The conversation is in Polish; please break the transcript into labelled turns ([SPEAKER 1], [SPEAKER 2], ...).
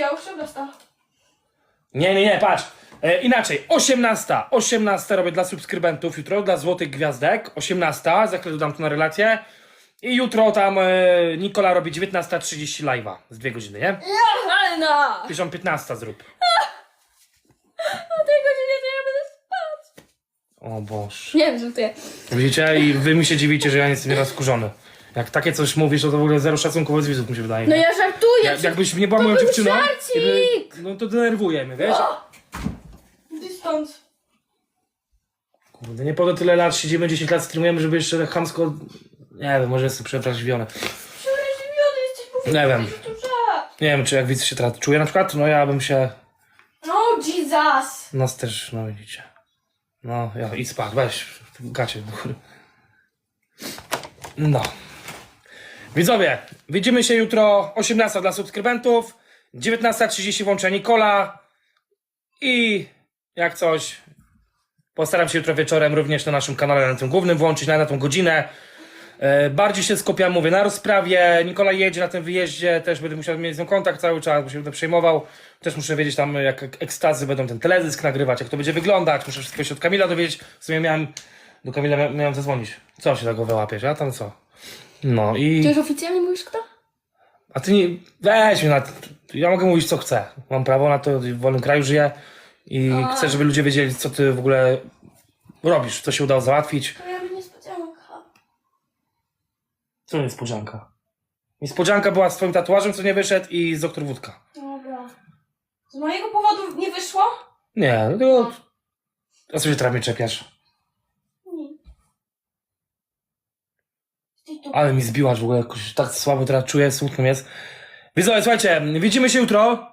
[SPEAKER 1] Ja już 17.
[SPEAKER 2] Nie, nie, nie, patrz. E, inaczej, 18. 18 robię dla subskrybentów jutro, dla złotych gwiazdek. 18, za chwilę dodam to na relację. I jutro tam e, Nikola robi 19.30 live'a z dwie godziny, nie?
[SPEAKER 1] Ale na!
[SPEAKER 2] Piszą 15 zrób.
[SPEAKER 1] O tej godzinie to ja będę spać.
[SPEAKER 2] O Boże.
[SPEAKER 1] Nie wiem, że ty.
[SPEAKER 2] Widzicie? I wy mi się dziwicie, że ja nie jestem nieraz skurzony. Jak takie coś mówisz, to, to w ogóle zero szacunku wobec widzów mi się wydaje.
[SPEAKER 1] No ja żartuję.
[SPEAKER 2] Jak, jakbyś nie była
[SPEAKER 1] to
[SPEAKER 2] moją
[SPEAKER 1] był
[SPEAKER 2] dziewczyną,
[SPEAKER 1] żarcik!
[SPEAKER 2] kiedy- no to denerwuje mnie, wiesz?
[SPEAKER 1] Dystans.
[SPEAKER 2] Kurde, nie po to tyle lat, siedzimy 10 lat, streamujemy, żeby jeszcze tak chamsko... Nie wiem, może jestem przewrażliwiony.
[SPEAKER 1] Przerażliwiony jesteś, bo
[SPEAKER 2] Nie wiem. Nie wiem, czy jak widz się teraz czuje na przykład, no ja bym się...
[SPEAKER 1] No, Jesus.
[SPEAKER 2] Nas też, no widzicie. No, ja, idź spać, weź gacie do góry. No. Widzowie, widzimy się jutro 18 dla subskrybentów, 19.30 włączę Nikola i jak coś postaram się jutro wieczorem również na naszym kanale, na tym głównym włączyć, na, na tą godzinę. E, Bardziej się skupiam, mówię, na rozprawie. Nikola jedzie na tym wyjeździe, też będę musiał mieć z nią kontakt cały czas, bo się będę przejmował. Też muszę wiedzieć tam, jak ek- ekstazy będą ten teledysk nagrywać, jak to będzie wyglądać. Muszę wszystko się od Kamila dowiedzieć. W sumie miałem, do Kamila mia- miałem zadzwonić. Co się tego wyłapiesz, a tam co? No
[SPEAKER 1] Ty
[SPEAKER 2] i...
[SPEAKER 1] już oficjalnie mówisz kto?
[SPEAKER 2] A ty nie... Weź mnie na... Ja mogę mówić co chcę. Mam prawo na to, w wolnym kraju żyję. I
[SPEAKER 1] A.
[SPEAKER 2] chcę, żeby ludzie wiedzieli, co ty w ogóle robisz, co się udało załatwić.
[SPEAKER 1] To ja bym niespodzianka.
[SPEAKER 2] Co niespodzianka? Niespodzianka była z twoim tatuażem, co nie wyszedł i z doktor Wódka.
[SPEAKER 1] Dobra. Z mojego powodu nie wyszło?
[SPEAKER 2] Nie, no to... A co się teraz mnie czepiasz?
[SPEAKER 1] Nie. Ty tu.
[SPEAKER 2] Ale mi zbiłaś w ogóle jakoś tak słabo teraz czuję, smutno jest. Widzowie, słuchajcie, widzimy się jutro.